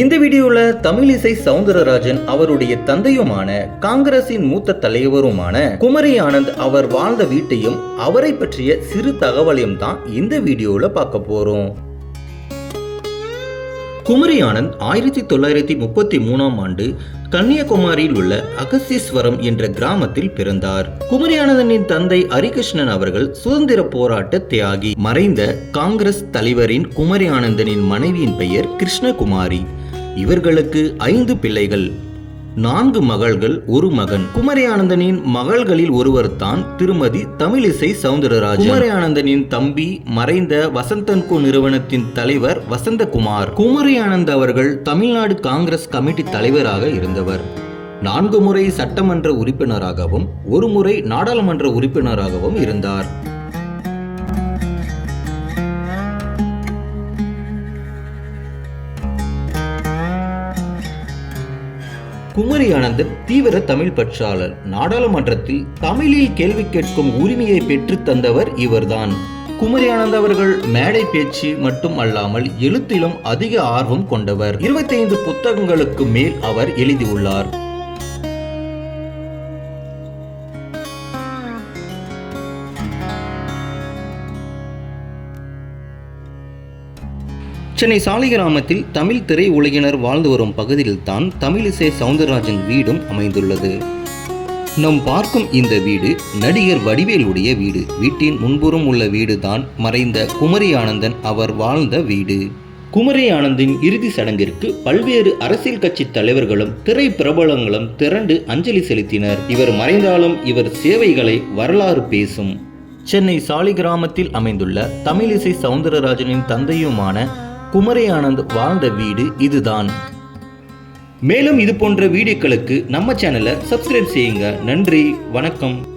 இந்த வீடியோவில் தமிழிசை சவுந்தரராஜன் அவருடைய தந்தையுமான காங்கிரசின் மூத்த தலைவருமான குமரி ஆனந்த் அவர் வாழ்ந்த வீட்டையும் அவரை பற்றிய சிறு தகவலையும் தான் இந்த வீடியோவில் பார்க்க போகிறோம் குமரி ஆனந்த் ஆயிரத்தி தொள்ளாயிரத்தி முப்பத்தி மூணாம் ஆண்டு கன்னியாகுமரியில் உள்ள அகஸ்தீஸ்வரம் என்ற கிராமத்தில் பிறந்தார். குமரியானந்தனின் தந்தை ஹரிகிருஷ்ணன் அவர்கள் சுதந்திர போராட்ட தியாகி மறைந்த காங்கிரஸ் தலைவரின் குமரி ஆனந்தனின் மனைவியின் பெயர் கிருஷ்ணகுமாரி. இவர்களுக்கு ஐந்து பிள்ளைகள். நான்கு மகள்கள் ஒரு மகன். குமரி ஆனந்தனின் மகள்களில் ஒருவர் தான் திருமதி தமிழிசை சவுந்தரராஜன். குமரியானந்தனின் தம்பி மறைந்த வசந்தன்கோ நிறுவனத்தின் தலைவர் வசந்தகுமார். குமரி ஆனந்த் அவர்கள் தமிழ்நாடு காங்கிரஸ் கமிட்டி தலைவராக இருந்தவர். நான்கு முறை சட்டமன்ற உறுப்பினராகவும் ஒரு முறை நாடாளுமன்ற உறுப்பினராகவும் இருந்தார். குமரி ஆனந்தன் தீவிர தமிழ் பற்றாளர். நாடாளுமன்றத்தில் தமிழில் கேள்வி கேட்கும் உரிமையை பெற்று தந்தவர் இவர்தான். குமரி ஆனந்த் அவர்கள் மேடை பேச்சு மட்டும் அல்லாமல் எழுத்திலும் அதிக ஆர்வம் கொண்டவர். 25 புத்தகங்களுக்கு மேல் அவர் எழுதியுள்ளார். சென்னை சாலை கிராமத்தில் தமிழ் திரை உலகினர் வாழ்ந்து வரும் பகுதியில்தான் தமிழிசை சவுந்தரராஜன் வீடும் அமைந்துள்ளது. நாம் பார்க்கும் இந்த வீடு நடிகர் வடிவேலுடைய வீடு. வீட்டின் முன்புறம் உள்ள வீடுதான் மறைந்த குமரி ஆனந்தன் அவர் வாழ்ந்த வீடு. குமரி ஆனந்தின் இறுதி சடங்கிற்கு பல்வேறு அரசியல் கட்சி தலைவர்களும் திரை பிரபலங்களும் திரண்டு அஞ்சலி செலுத்தினர். இவர் மறைந்தாலும் இவர் சேவைகளை வரலாறு பேசும். சென்னை சாலிகிராமத்தில் அமைந்துள்ள தமிழிசை சவுந்தரராஜனின் தந்தையுமான குமரி ஆனந்த் வாழ்ந்த வீடு இதுதான். மேலும் இது போன்ற வீடியோக்களுக்கு நம்ம சேனலை சப்ஸ்கிரைப் செய்யுங்க. நன்றி வணக்கம்.